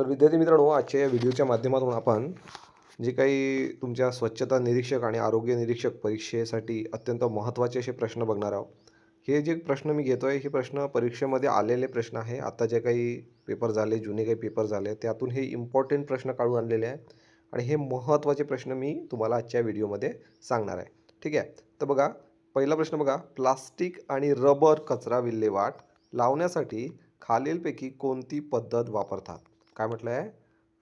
तर विद्यार्थी मित्रांनो आजच्या या व्हिडिओच्या माध्यमातून आपण जे काही तुमच्या स्वच्छता निरीक्षक आणि आरोग्य निरीक्षक परीक्षेसाठी अत्यंत महत्त्वाचे असे प्रश्न बघणार आहोत. हे जे प्रश्न मी घेतो आहे हे प्रश्न परीक्षेमध्ये आलेले प्रश्न आहे. आता जे काही पेपर झाले जुने काही पेपर झाले त्यातून हे इम्पॉर्टंट प्रश्न काढून आणलेले आहे आणि हे महत्त्वाचे प्रश्न मी तुम्हाला आजच्या व्हिडिओमध्ये सांगणार आहे. ठीक आहे? तर बघा पहिला प्रश्न बघा. प्लास्टिक आणि रबर कचरा विल्हेवाट लावण्यासाठी खालीलपैकी कोणती पद्धत वापरतात? काय म्हटलं आहे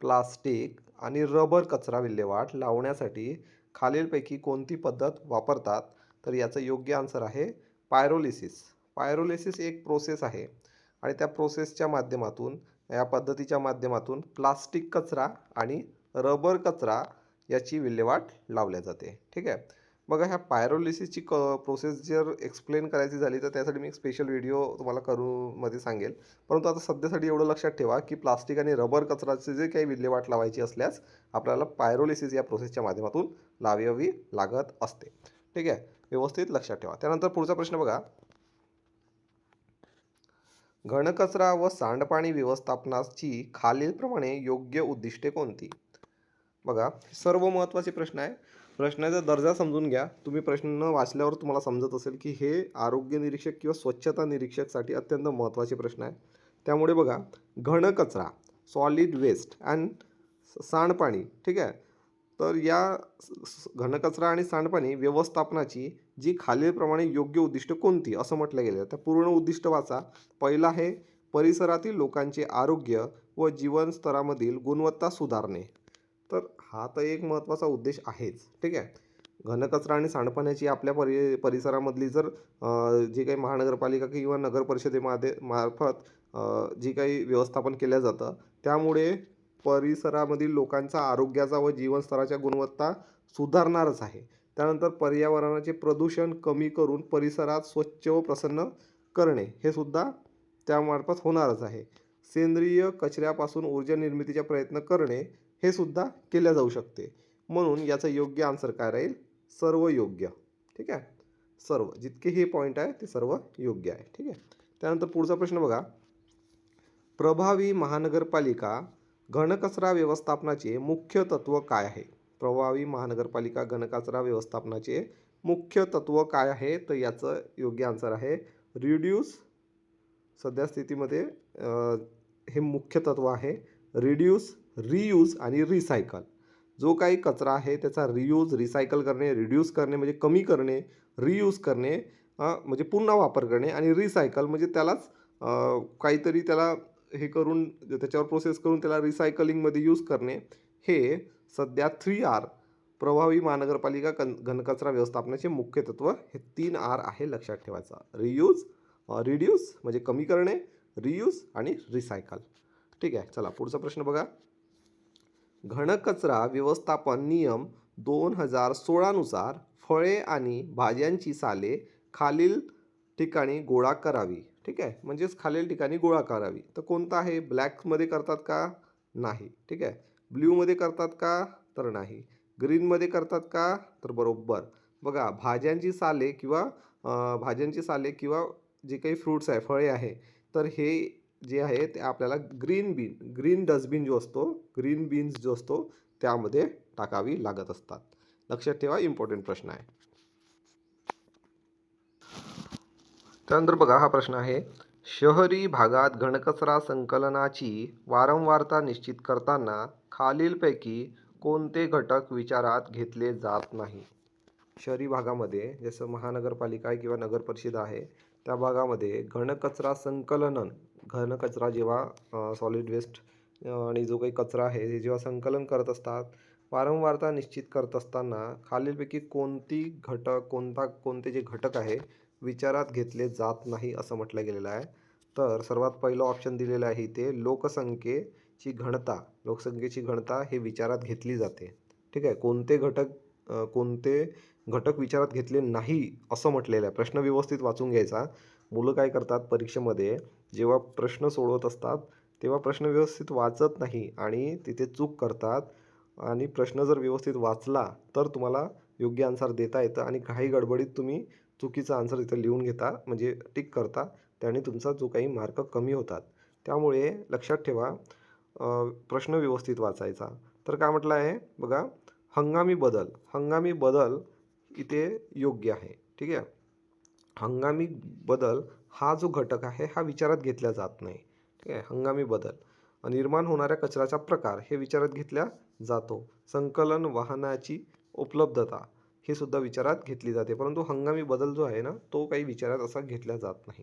प्लास्टिक आणि रबर कचरा विल्हेवाट लावण्यासाठी खालीलपैकी कोणती पद्धत वापरतात? तर याचं योग्य आन्सर आहे पायरोलिसिस पायरोलिसिस एक प्रोसेस आहे आणि त्या प्रोसेसच्या माध्यमातून या पद्धतीच्या माध्यमातून प्लास्टिक कचरा आणि रबर कचरा याची विल्हेवाट लावल्या जाते. ठीक आहे? बघा ह्या पायरोलिसिसची क प्रोसेस जर एक्सप्लेन करायची झाली तर त्यासाठी मी एक स्पेशल व्हिडिओ तुम्हाला करू मध्ये सांगेल. परंतु आता सध्यासाठी एवढं लक्षात ठेवा की प्लास्टिक आणि रबर कचराचे जे काही विल्हेवाट लावायची असल्यास आपल्याला पायरोलिसिस या प्रोसेसच्या माध्यमातून लावावी लागत असते. ठीक आहे? व्यवस्थित लक्षात ठेवा. त्यानंतर पुढचा प्रश्न बघा. घनकचरा व सांडपाणी व्यवस्थापनाची खालीलप्रमाणे योग्य उद्दिष्टे कोणती? बघा सर्व महत्त्वाचे प्रश्न आहे. प्रश्नाचा दर्जा समजून घ्या. तुम्ही प्रश्न वाचल्यावर तुम्हाला समजत असेल की हे आरोग्य निरीक्षक किंवा स्वच्छता निरीक्षकसाठी अत्यंत महत्त्वाचे प्रश्न आहे. त्यामुळे बघा घनकचरा सॉलिड वेस्ट अँड सांडपाणी ठीक आहे? तर या स- घनकचरा आणि सांडपाणी व्यवस्थापनाची जी खालीलप्रमाणे योग्य उद्दिष्ट कोणती असं म्हटलं गेलं. तर पूर्ण उद्दिष्ट वाचा. पहिलं आहे परिसरातील लोकांचे आरोग्य व जीवनस्तरामधील गुणवत्ता सुधारणे. तर हा तर एक महत्त्वाचा उद्देश आहेच. ठीक आहे? घनकचरा आणि सांडपाण्याची आपल्या परि परिसरामधली जर जी काही महानगरपालिका किंवा नगर परिषदेमध्ये मार्फत जी काही व्यवस्थापन केलं जातं त्यामुळे परिसरामधील लोकांचा आरोग्याचा व जीवनस्तराच्या गुणवत्ता सुधारणारच आहे. त्यानंतर पर्यावरणाचे प्रदूषण कमी करून परिसरात स्वच्छ व प्रसन्न करणे हे सुद्धा त्यामार्फत होणारच आहे. सेंद्रिय कचऱ्यापासून ऊर्जा निर्मितीचा प्रयत्न करणे हे सुद्धा केल्या जाऊ शकते. म्हणून याचं योग्य आन्सर काय राहील? सर्व योग्य. ठीक आहे? सर्व. जितके हे पॉईंट आहे ते सर्व योग्य आहे. ठीक आहे? त्यानंतर पुढचा प्रश्न बघा. प्रभावी महानगरपालिका घनकचरा व्यवस्थापनाचे मुख्य तत्व काय आहे? प्रभावी महानगरपालिका घनकचरा व्यवस्थापनाचे मुख्य तत्व काय आहे? तर याचं योग्य आन्सर आहे रिड्यूस सध्या स्थितीमध्ये हे मुख्य तत्व आहे रिड्यूस रियूज आणि रिसायकल जो काही कचरा आहे त्याचा रियूज रिसायकल करणे रिड्यूस करणे म्हणजे कमी करणे रियूज करणे म्हणजे पुन्हा वापर करणे आणि रिसायकल म्हणजे त्यालाच काहीतरी त्याला हे करून त्याच्यावर प्रोसेस करून त्याला रिसायकलिंगमध्ये यूज करणे. हे सध्या थ्री आर प्रभावी महानगरपालिका कन घनकचरा व्यवस्थापनाचे मुख्य तत्व हे तीन आर आहे लक्षात ठेवायचा. रियूज रिड्यूस म्हणजे कमी करणे रियूज आणि रिसायकल ठीक आहे चला पुढचा प्रश्न बघा. घनकचरा व्यवस्थापन नियम दोन हजार सोळानुसार फळे आणि भाज्यांची साले खालील ठिकाणी गोळा करावी. ठीक आहे? म्हणजेच खालील ठिकाणी गोळा करावी. तर कोणता आहे? ब्लॅकमध्ये करतात का? नाही. ठीक आहे? ब्ल्यूमध्ये करतात का? तर नाही. ग्रीनमध्ये करतात का? तर बरोबर. बघा भाज्यांची साले किंवा भाज्यांची साले किंवा जे काही फ्रूट्स आहे फळे आहे तर हे जे आहे ते आपल्याला ग्रीन बीन ग्रीन डस्टबिन जो असतो ग्रीन बीन्स जो असतो त्यामध्ये टाकावी लागत असतात. लक्षात ठेवा इम्पॉर्टंट प्रश्न आहे. त्यानंतर बघा हा प्रश्न आहे. शहरी भागात घनकचरा संकलनाची वारंवारता निश्चित करताना खालीलपैकी कोणते घटक विचारात घेतले जात नाही? शहरी भागामध्ये जसं महानगरपालिका आहे किंवा नगर परिषद आहे त्या भागामध्ये घनकचरा संकलनन घनकचरा जेव्हा सॉलिड वेस्ट आणि जो काही कचरा आहे हे जेव्हा संकलन करत असतात वारंवारता निश्चित करत असताना खालीलपैकी कोणती घटक कोणता कोणते जे घटक आहे विचारात घेतले जात नाही असं म्हटलं गेलेलं आहे. तर सर्वात पहिलं ऑप्शन दिलेलं आहे इथे लोकसंख्येची घनता. लोकसंख्येची घनता हे विचारात घेतली जाते. ठीक आहे? कोणते घटक कोणते घटक विचारात घेतले नाही असं म्हटलेलं आहे. प्रश्न व्यवस्थित वाचून घ्यायचा. मुलं काय करतात परीक्षेमध्ये जेव्हा प्रश्न सोडवत असतात तेव्हा प्रश्न व्यवस्थित वाचत नाही आणि तिथे चूक करतात आणि प्रश्न जर व्यवस्थित वाचला तर तुम्हाला योग्य आन्सर देता येतं आणि काही गडबडीत तुम्ही चुकीचा आन्सर इथं लिहून घेता म्हणजे टिक करता त्याने तुमचा जो काही मार्क कमी होतात. त्यामुळे लक्षात ठेवा प्रश्न व्यवस्थित वाचायचा. तर काय म्हटलं आहे? बघा हंगामी बदल. हंगामी बदल इथे योग्य आहे. ठीक आहे? हंगामी बदल हा जो घटक आहे हा विचारात घेतला जात नाही. ठीक आहे? हंगामी बदल. निर्माण होणाऱ्या कचऱ्याचा प्रकार हे विचारात घेतला जातो. संकलन वाहनाची उपलब्धता हे सुद्धा विचारात घेतली जाते. परंतु हंगामी बदल जो आहे ना तो काही विचारात असा घेतला जात नाही.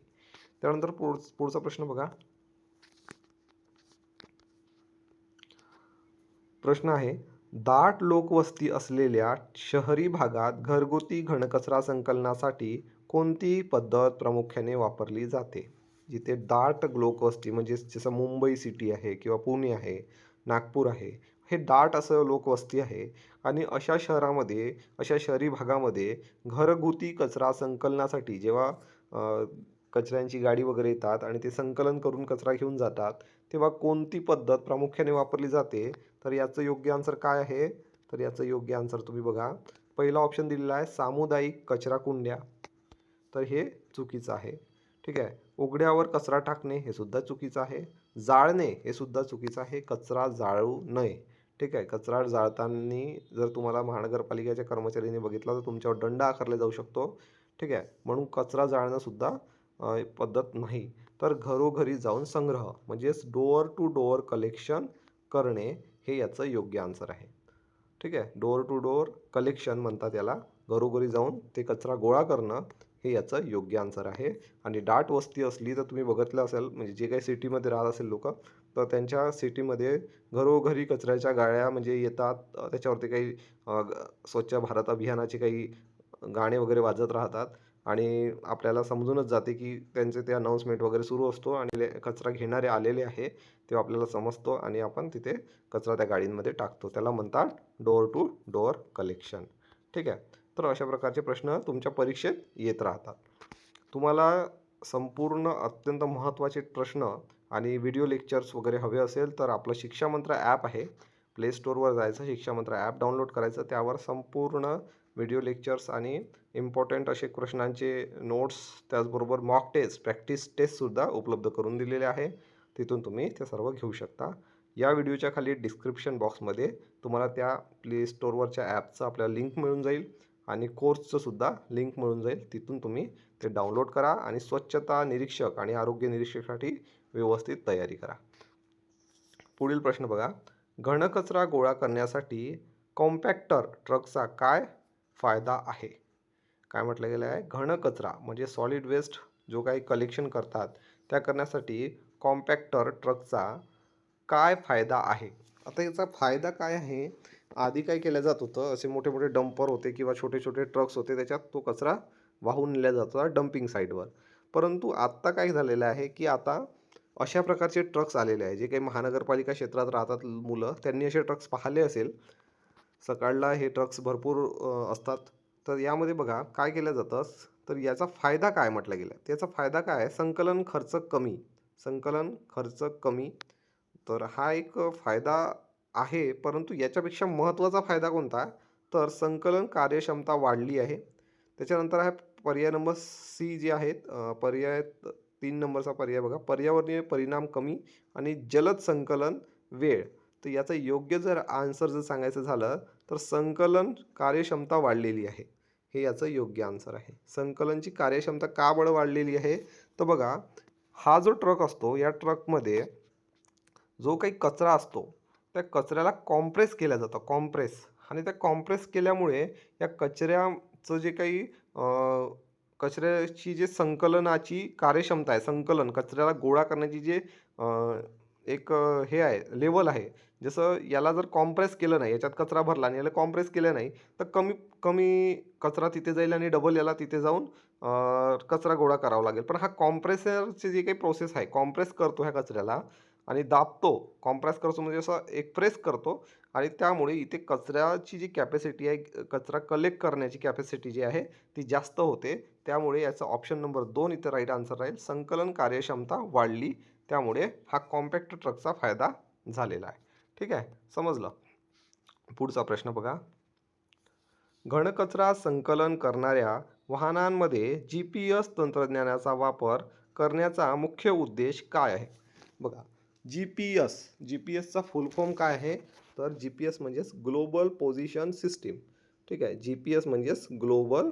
त्यानंतर पुढ पुढचा प्रश्न बघा. प्रश्न आहे दाट लोकवस्ती असलेल्या शहरी भागात घरगुती घनकचरा संकलनासाठी कोणती पद्धत प्रामुख्याने वापरली जाते. जिथे दाट लोकवस्ती म्हणजे जसं मुंबई सिटी आहे किंवा पुणे आहे नागपूर आहे हे दाट असं लोकवस्ती आहे. आणि अशा शहरामध्ये अशा शहरी भागामध्ये घरगुती कचरा संकलनासाठी जेव्हा कचऱ्यांची गाडी वगैरे येतात आणि ते संकलन करून कचरा घेऊन जातात तेव्हा कोणती पद्धत प्रामुख्याने वापरली जाते? तर याचं योग्य आन्सर काय आहे? तर याचं योग्य आन्सर तुम्ही बघा. पहिला ऑप्शन दिलेला आहे सामुदायिक कचरा कुंड्या. तर हे चुकीचं आहे. ठीक आहे? उघड्यावर कचरा टाकणे हे सुद्धा चुकीचं आहे. जाळणे हे सुद्धा चुकीचं आहे. कचरा जाळू नये. ठीक आहे? कचरा जाळताना जर तुम्हाला महानगरपालिकेच्या कर्मचाऱ्यांनी बघितला तर तुमच्यावर दंड आकारला जाऊ शकतो. ठीक आहे? म्हणून कचरा जाळणं सुद्धा पद्धत नाही. तर घरोघरी जाऊन संग्रह म्हणजेच डोअर टू डोअर कलेक्शन करणे हे याचं योग्य आन्सर आहे. ठीक आहे? डोअर टू डोअर कलेक्शन म्हणतात याला. घरोघरी जाऊन ते कचरा गोळा करणं हे याचं योग्य आन्सर आहे. आणि दाट वस्ती असली तर तुम्ही बघितलं असेल म्हणजे जे काही सिटीमध्ये राहत असेल लोक तर त्यांच्या सिटीमध्ये घरोघरी कचऱ्याच्या गाड्या म्हणजे येतात. त्याच्यावरती काही स्वच्छ भारत अभियानाचे काही गाणे वगैरे वाजत राहतात. आणि आपल्याला समजूनच जाते की त्यांचे ते अनाऊन्समेंट वगैरे सुरू असतो आणि ले- कचरा घेणारे आलेले आहे ते आपल्याला समजतो आणि आपण तिथे कचरा त्या गाडींमध्ये टाकतो. त्याला म्हणतात डोअर टू डोअर कलेक्शन ठीक आहे? तर अशा प्रकारचे प्रश्न तुमच्या परीक्षेत येत राहतात. तुम्हाला संपूर्ण अत्यंत महत्त्वाचे प्रश्न आणि व्हिडिओ लेक्चर्स वगैरे हवे असेल तर आपलं शिक्षा मंत्र ॲप आहे. प्ले स्टोअरवर जायचं शिक्षा मंत्र ॲप डाउनलोड करायचं त्यावर संपूर्ण व्हिडिओ लेक्चर्स आणि इम्पॉर्टंट असे प्रश्नांचे नोट्स त्याचबरोबर मॉक टेस्ट प्रॅक्टिस टेस्टसुद्धा उपलब्ध करून दिलेले आहे. तिथून तुम्ही ते सर्व घेऊ शकता. या व्हिडिओच्या खाली डिस्क्रिप्शन बॉक्समध्ये तुम्हाला त्या प्ले स्टोअरवरच्या ॲपचं आपल्याला लिंक मिळून जाईल. आणि कोर्सचं सुद्धा लिंक मिळून जाईल. तिथून तुम्ही ते डाउनलोड करा आणि स्वच्छता निरीक्षक आणि आरोग्य निरीक्षकासाठी व्यवस्थित तयारी करा. पुढील प्रश्न बघा. घनकचरा गोळा करण्यासाठी कॉम्पॅक्टर ट्रकचा काय फायदा आहे? काय म्हटलं गेलं आहे? घनकचरा म्हणजे सॉलिड वेस्ट जो काही कलेक्शन करतात त्या करण्यासाठी कॉम्पॅक्टर ट्रकचा काय फायदा आहे? आता याचा फायदा काय आहे? आधी काय केलं जात होतं असे मोठे मोठे डंपर होते किंवा छोटे छोटे ट्रक्स होते त्याच्यात तो कचरा वाहून नेला जात होता डम्पिंग साईडवर परंतु आत्ता काय झालेलं आहे की आता अशा प्रकारचे ट्रक्स आलेले आहे जे काही महानगरपालिका क्षेत्रात राहतात मुलं त्यांनी असे ट्रक्स पाहिले असेल. सकाळला हे ट्रक्स भरपूर असतात. तर यामध्ये बघा काय केलं जातं? तर याचा फायदा काय म्हटला गेला? त्याचा फायदा काय आहे? संकलन खर्च कमी. संकलन खर्च कमी. तर हा एक फायदा आहे परंतु याच्यापेक्षा महत्त्वाचा फायदा कोणता? तर संकलन कार्यक्षमता वाढली आहे. त्याच्यानंतर आहे पर्याय नंबर सी जे आहेत पर्याय तीन नंबरचा पर्याय बघा. पर्यावरणीय परिणाम कमी आणि जलद संकलन वेळ. तर याचं योग्य जर आन्सर जर सांगायचं झालं तर संकलन कार्यक्षमता वाढलेली आहे. हे याचं योग्य आन्सर आहे. संकलनची कार्यक्षमता का बळ वाढलेली आहे? तर बघा हा जो ट्रक असतो या ट्रकमध्ये जो काही कचरा असतो त्या कचऱ्याला कॉम्प्रेस केलं जातं कॉम्प्रेस. आणि त्या कॉम्प्रेस केल्यामुळे या कचऱ्याचं जे काही कचऱ्याची जे संकलनाची कार्यक्षमता आहे संकलन कचऱ्याला गोळा करण्याची जे एक हे आहे लेवल आहे. जसं याला जर कॉम्प्रेस केलं नाही याच्यात कचरा भरला आणि याला कॉम्प्रेस केलं नाही तर कमी कमी कचरा तिथे जाईल आणि डबल याला तिथे जाऊन कचरा गोळा करावा लागेल. पण हा कॉम्प्रेसरची जी काही प्रोसेस आहे कॉम्प्रेस करतो ह्या कचऱ्याला आणि दाबतो कॉम्प्रेस करतो म्हणजे असं एक प्रेस करतो आणि त्यामुळे इथे कचऱ्याची जी कॅपॅसिटी आहे कचरा कलेक्ट करण्याची कॅपॅसिटी जी आहे ती जास्त होते. त्यामुळे याचा ऑप्शन नंबर दोन इथे राईट आन्सर राहील. संकलन कार्यक्षमता वाढली. त्यामुळे हा कॉम्पॅक्ट ट्रकचा फायदा झालेला आहे. ठीक आहे? समजलं? पुढचा प्रश्न बघा. घनकचरा संकलन करणाऱ्या वाहनांमध्ये जी पी एस तंत्रज्ञानाचा वापर करण्याचा मुख्य उद्देश काय आहे? बघा. G P S G P एसचा full form काय आहे? तर जी पी एस म्हणजेच ग्लोबल पोझिशन सिस्टीम ठीक आहे? जी पी एस म्हणजेच ग्लोबल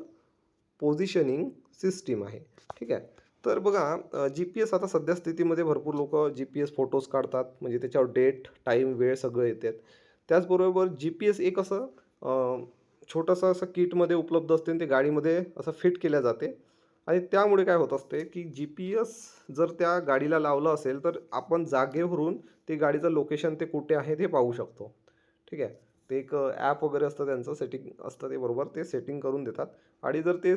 पोझिशनिंग सिस्टीम आहे. ठीक आहे? तर बघा जी पी एस आता सध्या स्थितीमध्ये भरपूर लोक जी पी एस फोटोज काढतात. म्हणजे त्याच्यावर डेट टाईम वेळ सगळं येतात त्याचबरोबर जी पी एस एक असं छोटंसं असं किटमध्ये उपलब्ध असते आणि ते गाडीमध्ये असं फिट केल्या जाते. आणि त्यामुळे काय होत असते की जी पी एस जर त्या गाडीला लावलं असेल तर आपण जागेवरून ते गाडीचं लोकेशन ते कुठे आहे ते पाहू शकतो. ठीक आहे? ते एक ॲप वगैरे असतं त्यांचं सेटिंग असतं ते बरोबर ते सेटिंग करून देतात. आणि जर ते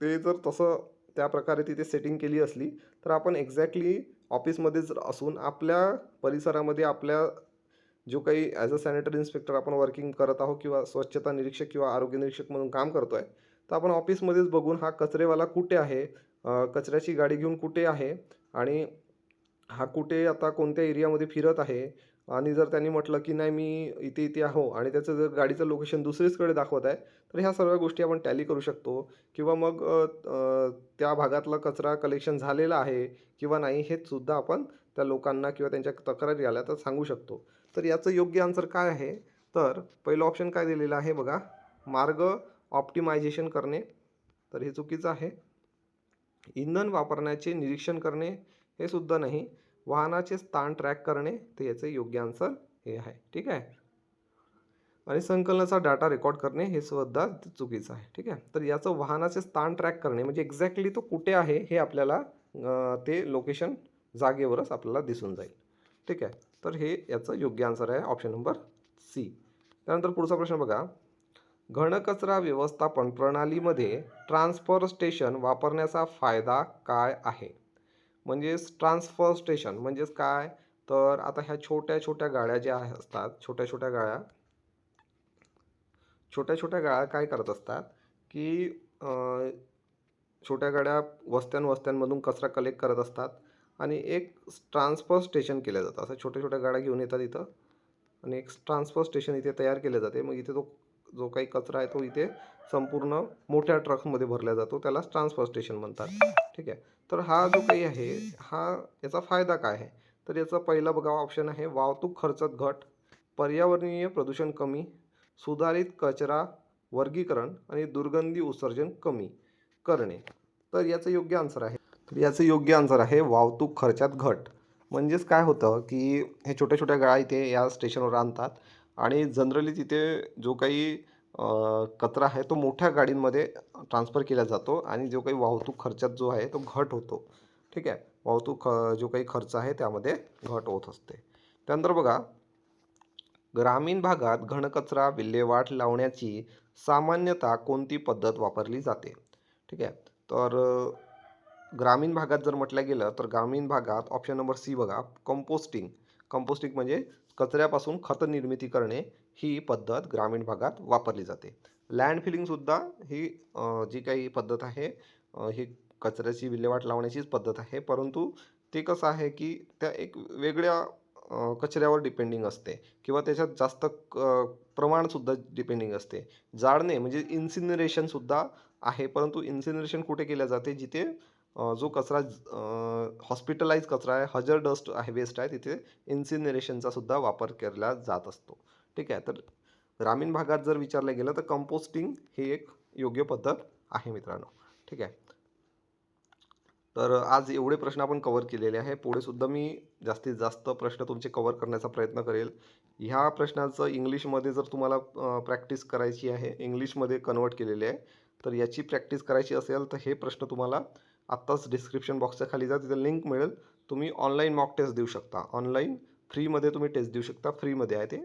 ते जर तसं त्या प्रकारे तिथे सेटिंग केली असली तर आपण एक्झॅक्टली ऑफिसमध्ये जर असून आपल्या परिसरामध्ये आपल्या जो काही ॲज अ सॅनिटरी इन्स्पेक्टर आपण वर्किंग करत आहोत किंवा स्वच्छता निरीक्षक किंवा आरोग्य निरीक्षक म्हणून काम करतो आहे तर आपण ऑफिसमध्येच बघून हा कचरेवाला कुठे आहे? कचऱ्याची गाडी घेऊन कुठे आहे? आणि हा कुठे आता कोणत्या एरियामध्ये फिरत आहे? आणि जर त्यांनी म्हटलं की नाही मी इथे इथे आहो आणि त्याचं जर गाडीचं लोकेशन दुसरीचकडे दाखवत आहे तर ह्या सर्व गोष्टी आपण टॅली करू शकतो. किंवा मग त्या भागातला कचरा कलेक्शन झालेला आहे किंवा नाही हे सुद्धा आपण त्या लोकांना किंवा त्यांच्या तक्रारी आल्या तर सांगू शकतो. तर याचं योग्य आन्सर काय आहे? तर पहिलं ऑप्शन काय दिलेलं आहे बघा? मार्ग ऑप्टिमायझेशन करणे तर हे चुकीचं आहे. इंधन वापरण्याचे निरीक्षण करणे हे सुद्धा नाही. वाहनाचे स्थान ट्रॅक करणे तर याचे योग्य आन्सर हे आहे. ठीक आहे? आणि संकलनाचा डाटा रेकॉर्ड करणे हे सुद्धा चुकीचं आहे. ठीक आहे? तर याचं वाहनाचे स्थान ट्रॅक करणे म्हणजे एक्झॅक्टली तो कुठे आहे हे आपल्याला ते लोकेशन जागेवरच आपल्याला दिसून जाईल. ठीक आहे? तर हे याचं योग्य आन्सर आहे ऑप्शन नंबर सी त्यानंतर पुढचा प्रश्न बघा. घनकचरा व्यवस्थापन प्रणालीमध्ये ट्रान्सफर स्टेशन वापरण्याचा फायदा काय आहे? म्हणजेच ट्रान्सफर स्टेशन म्हणजेच काय? तर आता ह्या छोट्या छोट्या गाड्या ज्या असतात छोट्या छोट्या गाड्या छोट्या छोट्या गाड्या काय करत असतात की छोट्या गाड्या वस्त्यां वस्त्यांमधून कचरा कलेक्ट करत असतात आणि एक ट्रान्सफर स्टेशन केलं जातं. असं छोट्या छोट्या गाड्या घेऊन येतात इथं आणि एक ट्रान्सफर स्टेशन इथे तयार केले जाते. मग इथे तो जो काही कचरा आहे तो इथे संपूर्ण मोठ्या ट्रकमध्ये भरला जातो. त्याला ट्रान्सफर स्टेशन म्हणतात. ठीक आहे? तर हा जो काही आहे हा याचा फायदा काय आहे? तर याचा पहिला बघा ऑप्शन आहे वाहतूक खर्चात घट पर्यावरणीय प्रदूषण कमी सुधारित कचरा वर्गीकरण आणि दुर्गंधी उत्सर्जन कमी करणे. तर याचं योग्य आन्सर आहे. तर याचं योग्य आन्सर आहे वाहतूक खर्चात घट. म्हणजेच काय होतं की हे छोट्या छोट्या गाड्या इथे या स्टेशनवर आणतात. आणि जनरली तिथे जो काही कचरा आहे तो मोठ्या गाडींमध्ये ट्रान्सफर केला जातो आणि जो काही वाहतूक खर्चात जो आहे तो घट होतो. ठीक आहे? वाहतूक ख जो काही खर्च आहे त्यामध्ये घट होत असते. त्यानंतर बघा ग्रामीण भागात घनकचरा विल्हेवाट लावण्याची सामान्यतः कोणती पद्धत वापरली जाते? ठीक आहे? तर ग्रामीण भागात जर म्हटलं गेलं तर ग्रामीण भागात ऑप्शन नंबर सी बघा कंपोस्टिंग कंपोस्टिंग म्हणजे कचऱ्यापासून खत निर्मिती करणे ही पद्धत ग्रामीण भागात वापरली जाते. लँड फिलिंगसुद्धा ही जी काही पद्धत आहे ही कचऱ्याची विल्हेवाट लावण्याचीच पद्धत आहे. परंतु ते कसं आहे की त्या एक वेगळ्या कचऱ्यावर डिपेंडिंग असते किंवा त्याच्यात जास्त क प्रमाणसुद्धा डिपेंडिंग असते. जाळणे म्हणजे इन्सिनरेशनसुद्धा आहे परंतु इन्सिनरेशन कुठे केल्या जाते? जिथे जो कचरा हॉस्पिटलाइज कचरा आहे हजर डस्ट आहे वेस्ट आहे तिथे इन्सिनरेशनचा सुद्धा वापर केला जात असतो. ठीक आहे? तर ग्रामीण भागात जर विचारलं गेलं तर कंपोस्टिंग ही एक योग्य पद्धत आहे मित्रांनो. ठीक आहे? तर आज एवढे प्रश्न आपण कवर केलेले आहे. पुढे सुद्धा मी जास्तीत जास्त प्रश्न तुमचे कवर करण्याचा प्रयत्न करेल. ह्या प्रश्नाचं इंग्लिशमध्ये जर तुम्हाला प्रॅक्टिस करायची आहे इंग्लिशमध्ये कन्वर्ट केलेले आहे तर याची प्रॅक्टिस करायची असेल तर हे प्रश्न तुम्हाला आत्ताच डिस्क्रिप्शन बॉक्सच्या खाली जा तिथे लिंक मिळेल. तुम्ही ऑनलाईन मॉक टेस्ट देऊ शकता. ऑनलाईन फ्रीमध्ये तुम्ही टेस्ट देऊ शकता. फ्रीमध्ये आहे ते.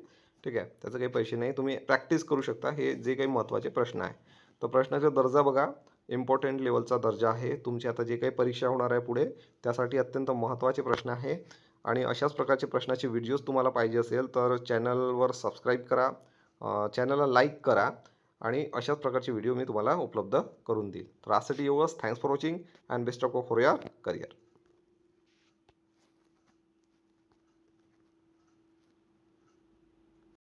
ठीक आहे? त्याचे काही पैसे नाही. तुम्ही प्रॅक्टिस करू शकता. हे जे काही महत्त्वाचे प्रश्न आहे. तर प्रश्नाचा दर्जा बघा. इम्पॉर्टंट लेवलचा दर्जा आहे. तुमची आता जे काही परीक्षा होणार आहे पुढे त्यासाठी अत्यंत महत्त्वाचे प्रश्न आहे. आणि अशाच प्रकारचे प्रश्नाचे व्हिडिओज तुम्हाला पाहिजे असेल तर चॅनलवर सबस्क्राईब करा. चॅनलला लाईक करा. आणि अशाच प्रकारचे व्हिडिओ मी तुम्हाला उपलब्ध करून देईल. तर आजसाठी एवढंच. Thanks for watching and best of for your career